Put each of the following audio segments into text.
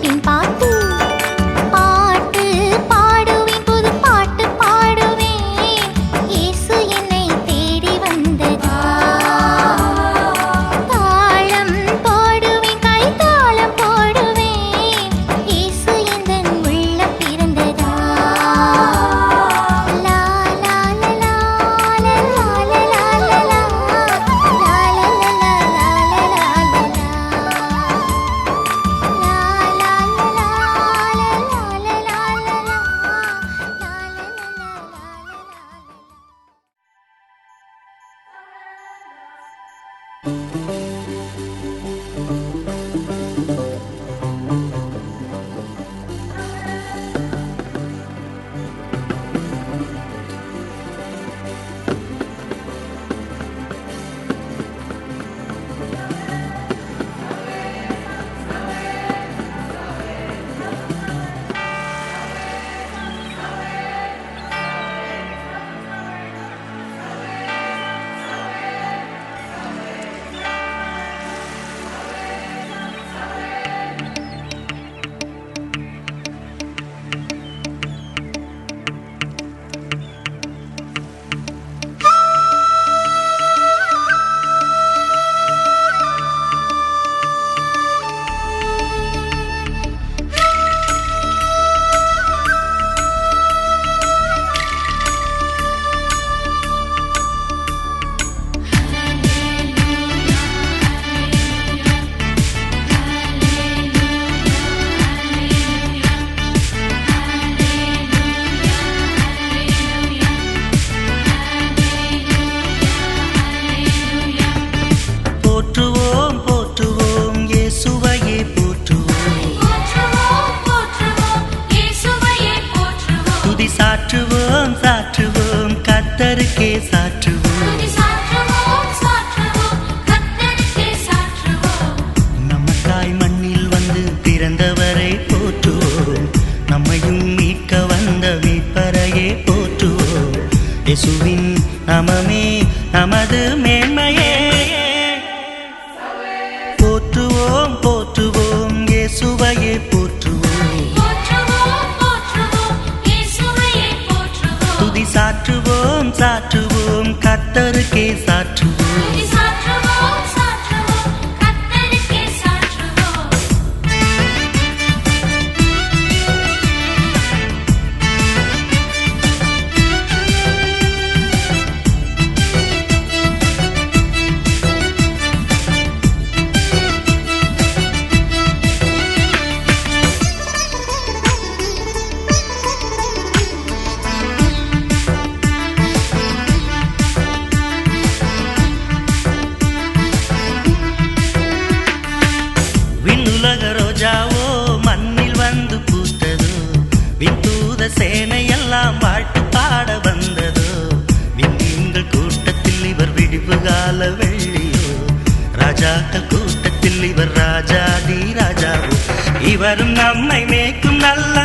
பாட்டின் பாட்டு मटर के साथ। ராஜாக்கள் கூட்டத்தில் இவர் ராஜாதி ராஜாவும் இவரும் நம்மை மேய்க்கும் நல்ல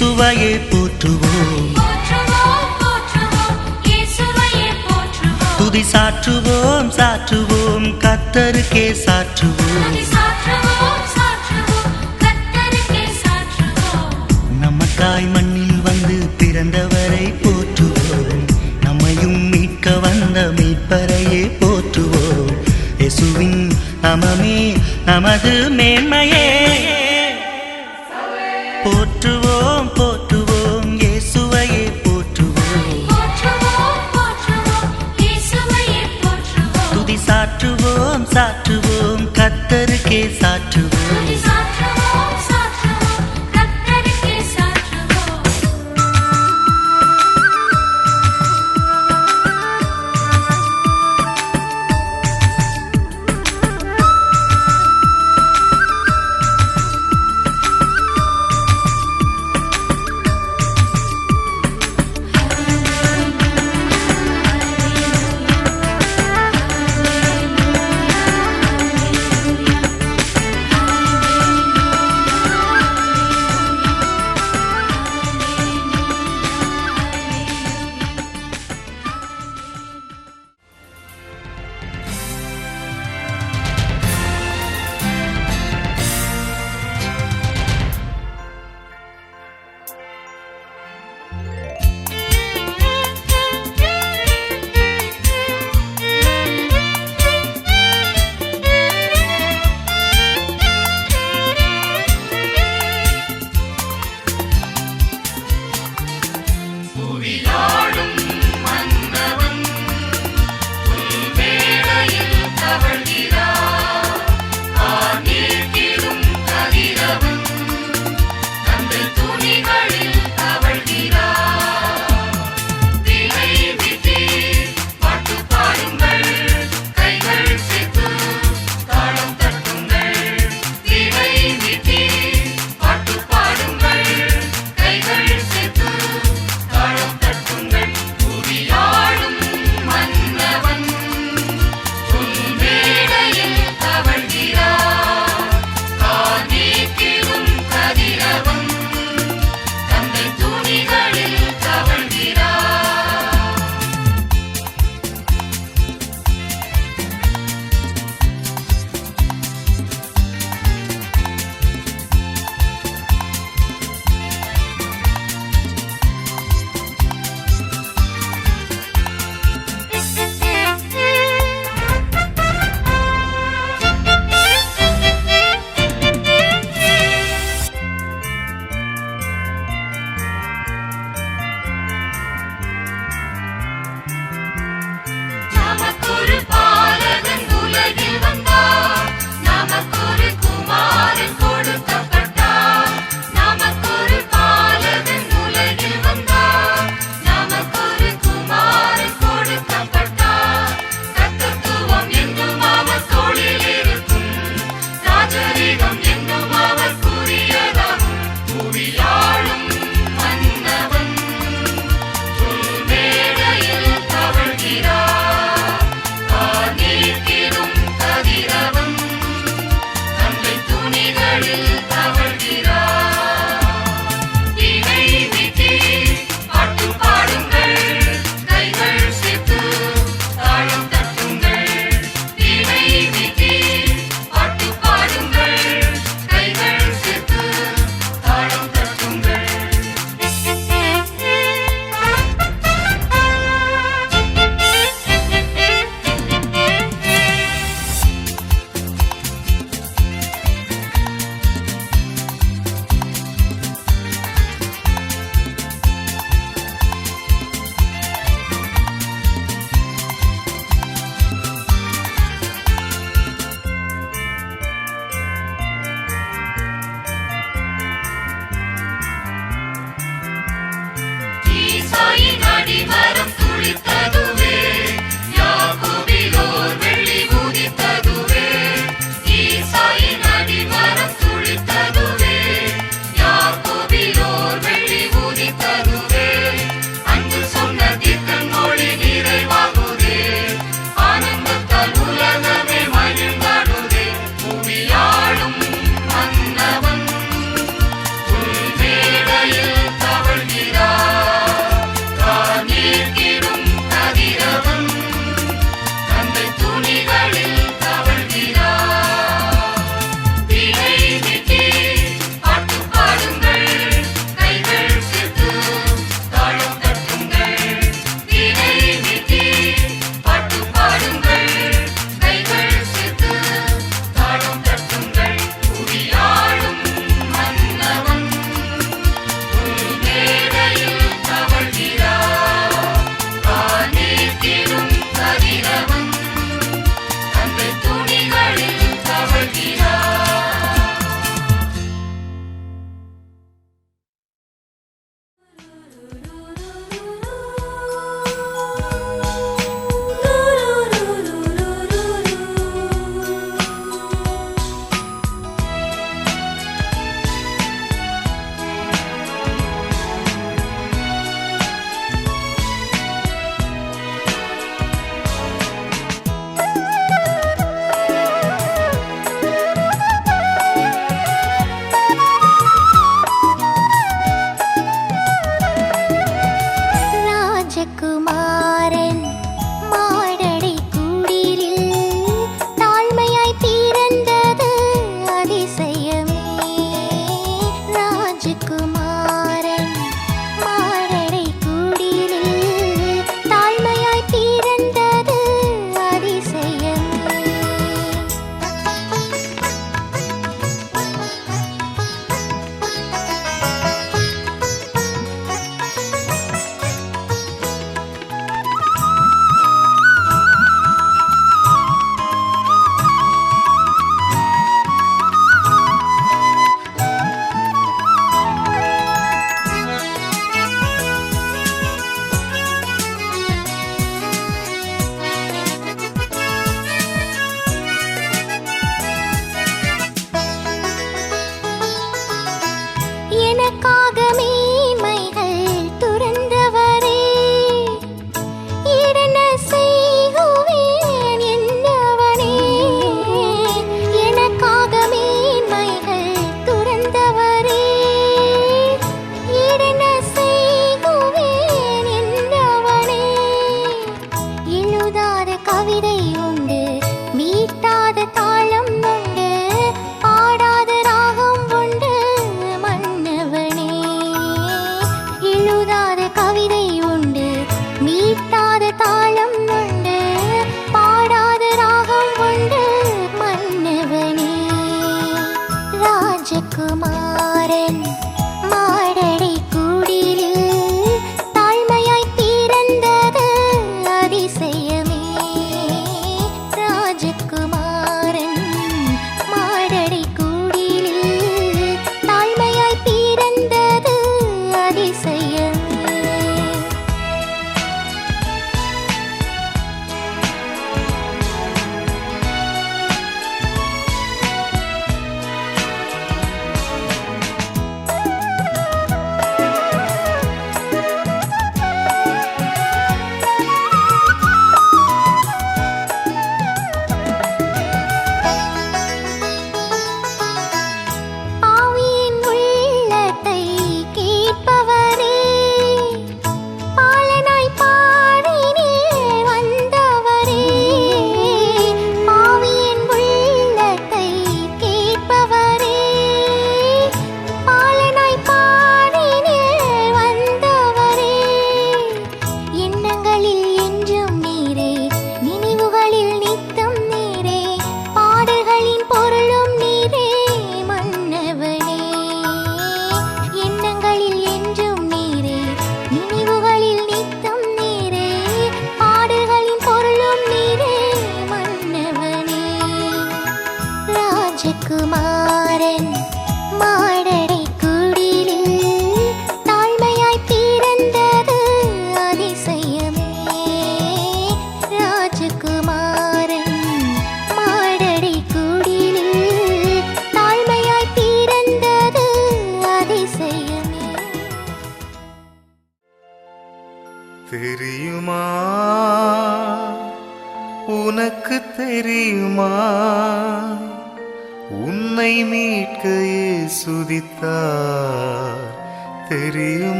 இயேசுவையே போற்றுவோம். துதி சாற்றுவோம் சாற்றுவோம். கத்தருக்கே சாற்றுவோம். நமக்காய் மண்ணில் வந்து பிறந்தவரை போற்றுவோம். நம்மையும் மீட்க வந்த மீட்பரையே போற்றுவோம். இயேசுவின் நமமே நமது மேன்மையே. சாற்றுவோம் சாற்றுவோம். கத்தருக்கே சாற்றுவோம்.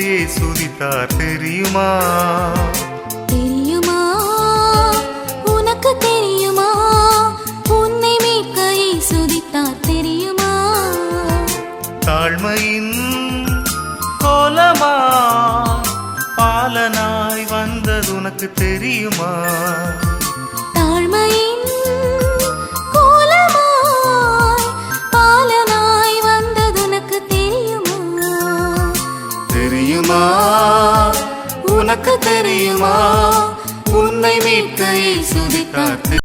உன்னையே சுதித்தார் தெரியுமா? தெரியுமா? உனக்கு தெரியுமா? உன்னை மீட்கையை சுதித்தார் தெரியுமா? தாழ்மையின் கோலமா? பாலனாய் வந்தது உனக்கு தெரியுமா? உனக்கு தெரியுமா? உன்னை மீட்க இயேசுதி பிரார்த்தி